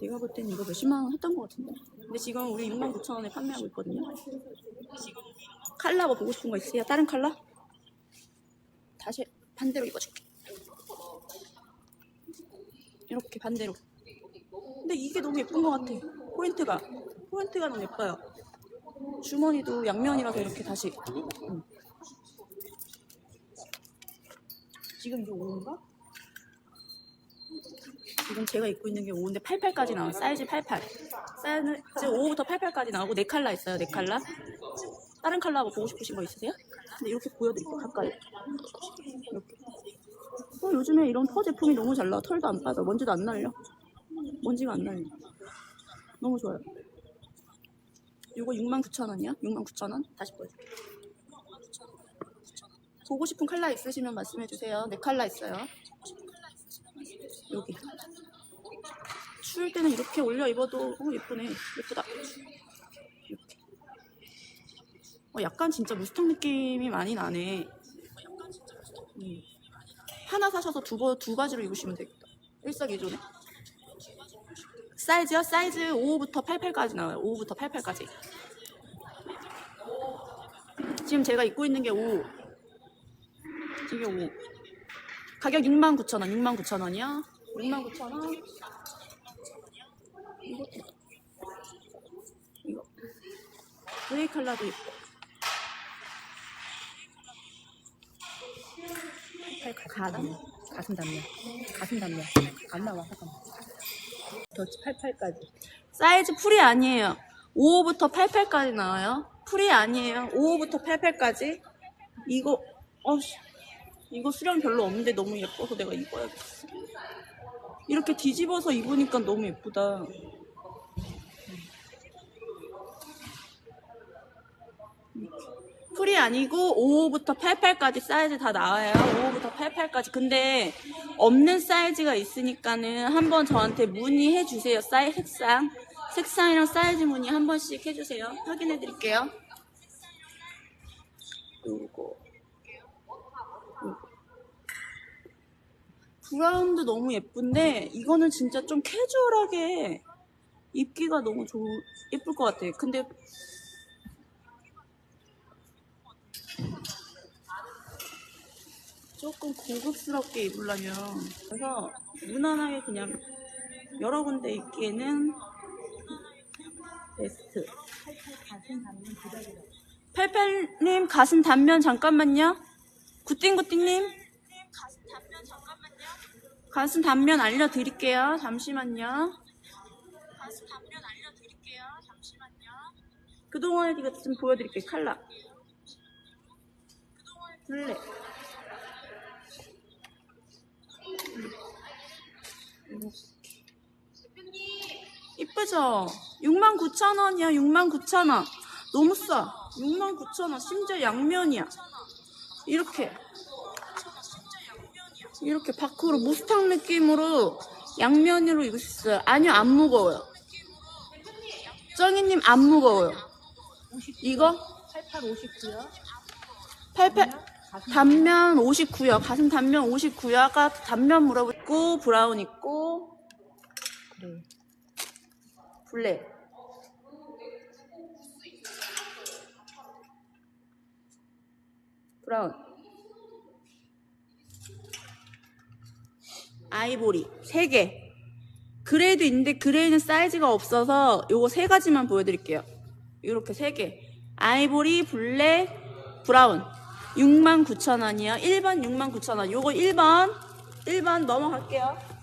내가 볼 때는 이거 몇십만 원 했던 것 같은데. 근데 지금 우리 6만 9천 원에 판매하고 있거든요. 칼라 뭐 보고 싶은 거 있어요? 다른 칼라? 다시 반대로 입어줄게. 이렇게 반대로. 근데 이게 너무 예쁜 것 같아. 포인트가. 포인트가 너무 예뻐요. 주머니도 양면이라서 이렇게 다시. 응. 지금 이게 5인가? 지금 제가 입고 있는 게 5인데 88까지 나와요. 사이즈 88. 사이즈 5부터 88까지 나오고 네 컬러 있어요. 네 컬러. 다른 컬러 뭐 보고 싶으신 거 있으세요? 근데 이렇게 보여드릴게요. 가까이. 이렇게. 어, 요즘에 이런 터 제품이 너무 잘 나와. 털도 안 빠져. 먼지도 안 날려. 먼지가 안 날려. 너무 좋아요. 이거 69,000원이야? 69,000원? 다시 보여줄게. 보고 싶은 컬러 있으시면 말씀해주세요. 네 컬러 있어요. 여기. 추울 때는 이렇게 올려 입어도 어, 예쁘네. 예쁘다. 이렇게. 어, 약간 진짜 무스탕 느낌이 많이 나네. 음. 하나 사셔서 두, 번, 두 가지로 입으시면 되겠다. 일석이조네. 사이즈요? 사이즈 5부터 88까지 나와요. 5부터 88까지. 지금 제가 입고 있는 게 5. 이게 5. 가격 69,000원. 69,000원이요. 69,000원. 이거 이거 그레이 컬러도 있고. 팔 가슴 가슴 단면 가슴 단면 안 나와 잠깐만 더 88까지 사이즈 풀이 아니에요. 5호부터 88까지 나와요. 풀이 아니에요. 5호부터 88까지. 이거, 어씨. 이거 수량 별로 없는데 너무 예뻐서 내가 입어야겠어. 이렇게 뒤집어서 입으니까 너무 예쁘다. 풀이 아니고 5호부터 88까지 사이즈 다 나와요. 5호부터 88까지. 근데 없는 사이즈가 있으니까는 한번 저한테 문의해 주세요. 사이 색상. 색상이랑 사이즈 문의 한 번씩 해주세요. 확인해 드릴게요. 요거. 브라운도 너무 예쁜데 이거는 진짜 좀 캐주얼하게 입기가 너무 좋 예쁠 것 같아. 근데 조금 고급스럽게 입으려면 그래서 무난하게 그냥 여러 군데 입기에는 베스트. 가슴 단면 기다리라 88님 가슴 단면 잠깐만요. 굿띵굿띵님 가슴 단면 알려드릴게요. 잠시만요. 가슴 단면 알려드릴게요. 잠시만요. 그동안에 이거 좀 보여드릴게요. 칼라. 블랙. 이쁘죠? 69,000원이야, 69,000원. 너무 싸. 69,000원. 심지어 양면이야. 이렇게. 이렇게 밖으로 무스탕 느낌으로 양면으로 입을 수 있어요. 아니요, 안 무거워요. 쩡이님 안 무거워요. 이거 88 59요 88 단면 59요. 가슴 단면 59요. 아까 단면 물어보고 브라운 있고 그래 블랙. 브라운. 아이보리 세 개. 그레이도 있는데 그레이는 사이즈가 없어서 요거 세 가지만 보여드릴게요. 이렇게 세 개. 아이보리, 블랙, 브라운. 69,000원이요. 1번 69,000원. 요거 1번. 1번 넘어갈게요.